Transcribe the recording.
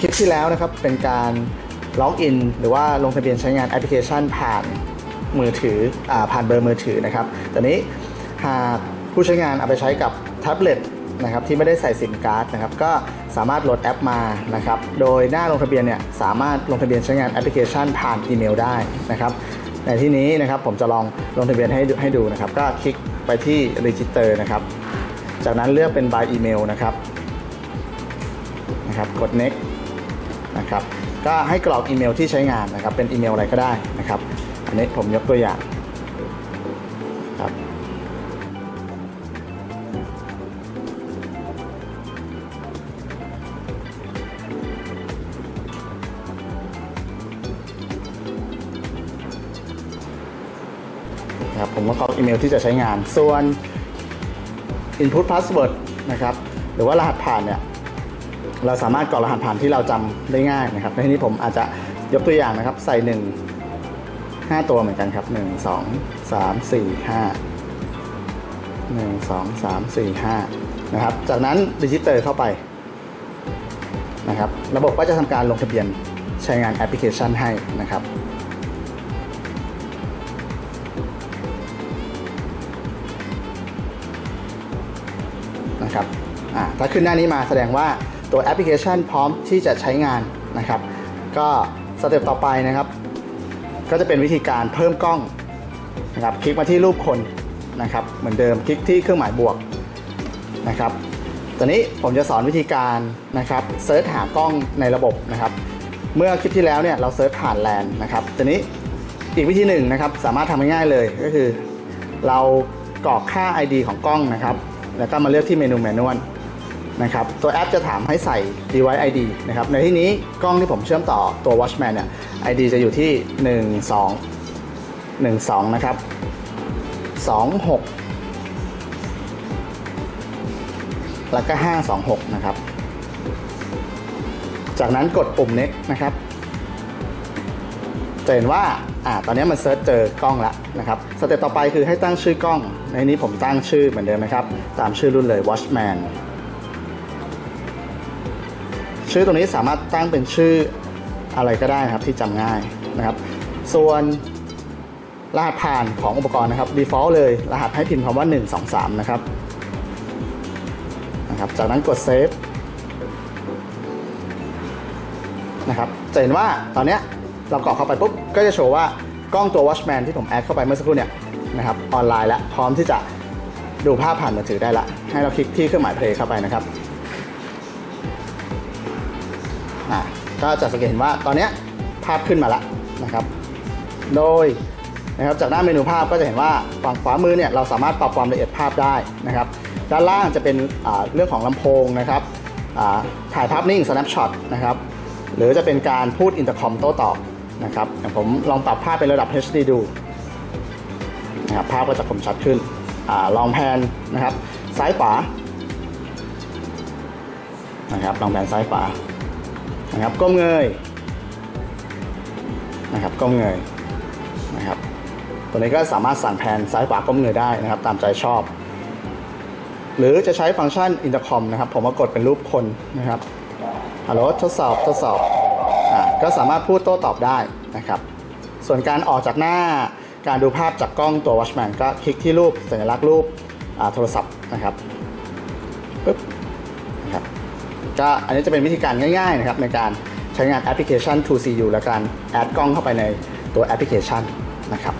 คลิปที่แล้วนะครับเป็นการล็อกอินหรือว่าลงทะเบียนใช้งานแอปพลิเคชันผ่านมือถืออผ่านเบอร์มือถือนะครับตอนนี้หากผู้ใช้งานเอาไปใช้กับแท็บเล็ตนะครับที่ไม่ได้ใส่ซิมการ์ดนะครับก็สามารถโหลดแอปมานะครับโดยหน้าลงทะเบียนเนี่ยสามารถลงทะเบียนใช้งานแอปพลิเคชันผ่านอีเมลได้นะครับในที่นี้นะครับผมจะลองลงทะเบียนให้ให้ดูนะครับก็คลิกไปที่ Register นะครับจากนั้นเลือกเป็น by email นะครับนะครับกด next นะครับก็ให้กรอกอีเมลที่ใช้งานนะครับ เป็นอีเมลอะไรก็ได้นะครับ อันนี้ผมยกตัวอย่างครับนะครับผมก็กรอกอีเมลที่จะใช้งาน ส่วน input password นะครับ หรือว่ารหัสผ่านเนี่ย เราสามารถกรอกรหัสผ่านที่เราจำได้ง่ายนะครับในที่นี้ผมอาจจะยกตัวอย่างนะครับ ใส่ 1 5 ตัวเหมือนกันครับ 1 2 3 4 5 1 2 3 4 5นะครับ จากนั้นดิจิเตอร์เข้าไปนะครับระบบก็จะทำการลงทะเบียนใช้งานแอปพลิเคชันให้นะครับนะครับอ่าถ้าขึ้นหน้านี้มาแสดงว่า ตัวแอปพลิเคชันพร้อมที่จะใช้งานนะครับ ก็สเต็ปต่อไปนะครับ ก็จะเป็นวิธีการเพิ่มกล้องนะครับ คลิกมาที่รูปคนนะครับ เหมือนเดิมคลิกที่เครื่องหมายบวกนะครับตอนนี้ผมจะสอนวิธีการนะครับเซิร์ชหากล้องในระบบนะครับ เมื่อคลิปที่แล้วเนี่ยเราเซิร์ชผ่านแลนนะครับตอนนี้อีกวิธีหนึ่งนะครับสามารถทำง่ายๆเลยก็คือ เรากรอกค่า ID ของกล้องนะครับ แล้วก็มาเลือกที่เมนูแมนนวล นะครับตัวแอปจะถามให้ใส่ device ID นะครับในที่นี้กล้องที่ผมเชื่อมต่อตัว Watchman เนี่ย ID จะอยู่ที่ 12 12 นะครับ 26 แล้วก็ 526 นะครับ จากนั้นกดปุ่ม next นะครับจะเห็นว่าอ่า ตอนนี้มันเซิร์ชเจอกล้องแล้วนะครับ สเต็ปต่อไปคือให้ตั้งชื่อกล้อง ในนี้ผมตั้งชื่อเหมือนเดิมนะครับ ตามชื่อรุ่นเลย Watchman ชื่อตรงนี้สามารถตั้งเป็นชื่ออะไรก็ได้นะครับที่จำง่ายนะครับ ส่วนรหัสผ่านของอุปกรณ์นะครับ default เลยรหัสให้พิมพ์คำว่า 1 2 3 นะครับนะครับ จากนั้นกด save นะครับจะเห็นว่าตอนนี้เรากรอกเข้าไปปุ๊บ ก็จะโชว์ว่ากล้องตัว Watchman ที่ผมแอดเข้าไปเมื่อสักครู่เนี่ยนะครับออนไลน์แล้วพร้อมที่จะดูภาพผ่านมือถือได้ละ ให้เราคลิกที่เครื่องหมายเพลย์เข้าไปนะครับ อ่าก็จะสังเกตเห็นว่าตอนนี้ภาพขึ้นมาแล้วนะครับ โดยนะครับจากหน้าเมนูภาพก็จะเห็นว่าฝั่งขวามือเนี่ยเราสามารถปรับความละเอียดภาพได้นะครับ ด้านล่างจะเป็นเรื่องของลำโพงนะครับถ่ายภาพนิ่ง snapshot นะครับหรือจะเป็นการพูดอินเตอร์คอมโต้ตอบนะครับอย่างผมลองปรับภาพเป็นระดับ HD ดูนะครับภาพก็จะคมชัดขึ้นอลองแพนนะครับซ้ายขวานะครับลองแพนซ้ายขวา นะครับก้มเงยนะครับก้มเงยนะครับตัวนี้ก็สามารถสั่งแพนซ้ายขวาก้มเงยได้นะครับ ตามใจชอบ หรือจะใช้ฟังก์ชันอินเตอร์คอมนะครับ ผมมากดเป็นรูปคนนะครับฮัลโหลทดสอบทดสอบอ่าก็สามารถพูดโต้ตอบได้นะครับ ส่วนการออกจากหน้าการดูภาพจากกล้องตัว Watchman ก็คลิกที่รูปสัญลักษณ์รูปโทรศัพท์นะครับปึ๊บ ก็อันนี้จะเป็นวิธีการง่ายๆนะครับในการใช้งานแอปพลิเคชัน 2CU และการแอดกล้องเข้าไปในตัวแอปพลิเคชันนะครับ